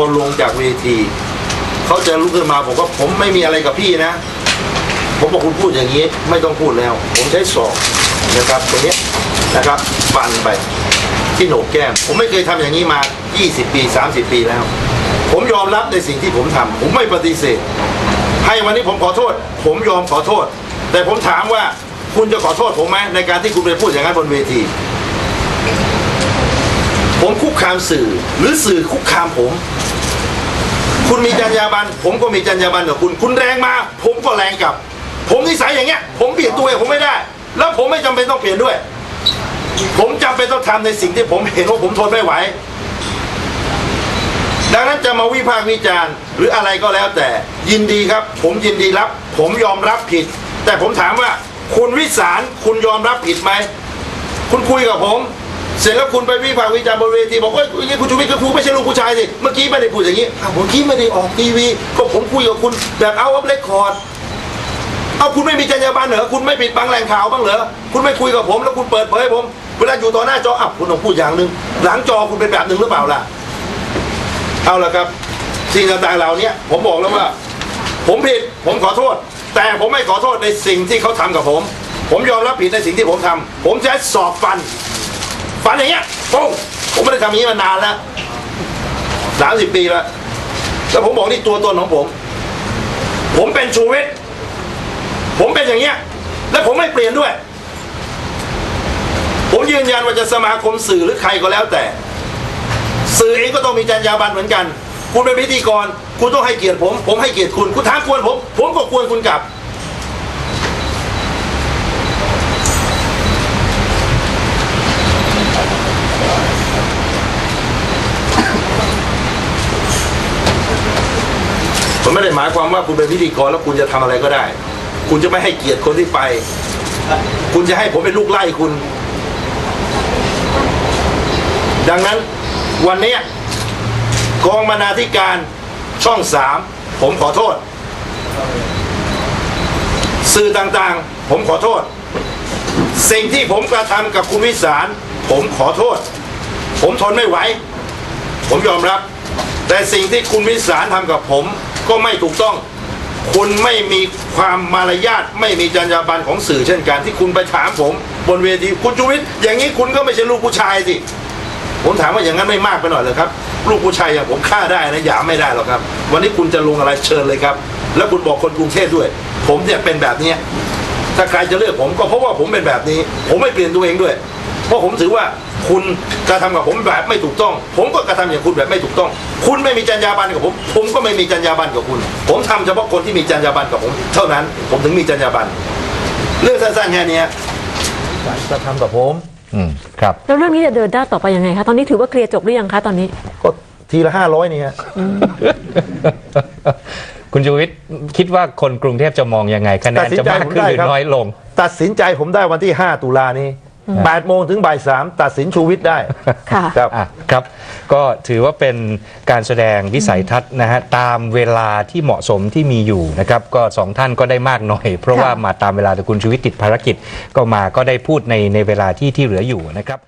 พอลงจากเวทีเขาจะลุกขึ้นมาผมว่าผมไม่มีอะไรกับพี่นะ ผมบอกคุณพูดอย่างนี้ ไม่ต้องพูดแล้ว ผมใช้ศอกนะครับตัวนี้นะครับฟันไปที่โหนกแก้ม ผมไม่เคยทำอย่างนี้มา 20 ปี 30 ปีแล้ว ผมยอมรับในสิ่งที่ผมทำผมไม่ปฏิเสธ ให้วันนี้ผมขอโทษ ผมยอมขอโทษ แต่ผมถามว่าคุณจะขอโทษผมไหมในการที่คุณไปพูดอย่างนั้นบนเวที ผมคุกคามสื่อหรือสื่อคุกคามผม คุณมีจรรยาบรรณผมก็มีจรรยาบรรณกับคุณ คุณแรงมา ผมก็แรงกลับ ผมนิสัยอย่างเงี้ย ผมเปลี่ยนตัวเองผมไม่ได้ แล้วผมไม่จำเป็นต้องเปลี่ยนด้วย ผมจำเป็นต้องทำในสิ่งที่ผมเห็นว่าผมทนไม่ไหว ดังนั้นจะมาวิพากษ์วิจารณ์ หรืออะไรก็แล้วแต่ ยินดีครับ ผมยินดีรับ ผมยอมรับผิด แต่ผมถามว่า คุณวิสารคุณยอมรับผิดไหม คุณคุยกับผม เสร็จแล้วคุณไปวิพากษ์วิจารณ์บนเวทีบอกว่าอย่างนี้คุณชูวิทย์ก็พูดไม่ใช่ลูกผู้ชายสิเมื่อกี้ไม่ได้พูดอย่างนี้อ้าวเมื่อกี้ไม่ได้ออกทีวี ก็ผมคุยกับคุณแบบเอาอัพเรคคอร์ดเอาคุณไม่มีจรรยาบรรณเหรอคุณไม่ปิดบังแหล่งข่าวบ้างเหรอคุณไม่คุยกับผมแล้วคุณเปิดเผยผมเวลาอยู่ต่อหน้าจออะคุณต้องพูดอย่างหนึ่งหลังจอคุณเป็นแบบหนึ่งหรือเปล่าล่ะเอาละครับสิ่งต่างๆเหล่านี้ผมบอกแล้วว่า ผมผิดผมขอโทษ แต่ผมไม่ขอโทษในสิ่งที่เขาทำกับผม ผมยอมรับผิดในสิ่งที่ผมทำผมใช้สอบฟัน ฟันอย่างเงี้ยโป้งผมไม่ได้ทำอย่างนี้มานานแล้วสามสิบปีแล้วแล้วผมบอกนี่ตัวตนของผม ผมเป็นชูวิทย์ผมเป็นอย่างเงี้ย และผมไม่เปลี่ยนด้วย ผมยืนยันว่าจะสมาคมสื่อหรือใครก็แล้วแต่ สื่อเองก็ต้องมีจรรยาบรรณเหมือนกัน คุณเป็นพิธีกร คุณต้องให้เกียรติผม ผมให้เกียรติคุณ คุณถาควรผม ผมก็ควรคุณกลับ ผมไม่ได้หมายความว่าคุณเป็นพิธีกรแล้วคุณจะทำอะไรก็ได้ คุณจะไม่ให้เกียรติคนที่ไป คุณจะให้ผมเป็นลูกไล่คุณ ดังนั้นวันนี้กองบรรณาธิการช่องสามผมขอโทษ สื่อต่างๆ ผมขอโทษ สิ่งที่ผมกระทำกับคุณวิสาร ผมขอโทษ ผมทนไม่ไหว ผมยอมรับ แต่สิ่งที่คุณวิสารทำกับผม ก็ไม่ถูกต้อง คุณไม่มีความมารยาทไม่มีจรรยาบรรณของสื่อเช่นกันที่คุณไปถามผม บนเวทีคุณชูวิทย์อย่างนี้คุณก็ไม่ใช่ลูกผู้ชายสิผมถามว่าอย่างนั้นไม่มากไปหน่อยเลยครับ ลูกผู้ชายอย่างผมฆ่าได้นะหยามไม่ได้หรอกครับ วันนี้คุณจะลงอะไรเชิญเลยครับ แล้วคุณบอกคนกรุงเทพด้วย ผมเนี่ยเป็นแบบนี้ถ้าใครจะเลือกผมก็เพราะว่าผมเป็นแบบนี้ ผมไม่เปลี่ยนตัวเองด้วย เพราะผมถือว่าคุณกระทำกับผมแบบไม่ถูกต้อง ผมก็กระทำอย่างคุณแบบไม่ถูกต้อง คุณไม่มีจรรยาบรรณกับผม ผมก็ไม่มีจรรยาบรรณกับคุณ ผมทำเฉพาะคนที่มีจรรยาบรรณกับผม เท่านั้น ผมถึงมีจรรยาบรรณเรื่องสั้นๆแค่เนี้ยกระทำกับผมอืมครับ แล้วเรื่องนี้จะเดินหน้าต่อไปยังไงคะ ตอนนี้ถือว่าเคลียร์จบหรือยังคะตอนนี้ ก็ทีละห้าร้อยนี่ฮะคุณชูวิทย์คิดว่าคนกรุงเทพจะมองยังไงคะแนนจะมากขึ้นหรือน้อยลง ตัดสินใจผมได้วันที่ 5 ตุลานี้ 8โมงถึงบ่าย3ตัดสินชูวิทย์ได้ค่ะ ครับอะครับก็ถือว่าเป็นการแสดงวิสัยทัศน์นะฮะตามเวลาที่เหมาะสมที่มีอยู่นะครับก็สองท่านก็ได้มากหน่อย เพราะว่ามาตามเวลาแต่คุณชูวิทย์ติดภารกิจก็มาก็ได้พูดในในเวลาที่ที่เหลืออยู่นะครับ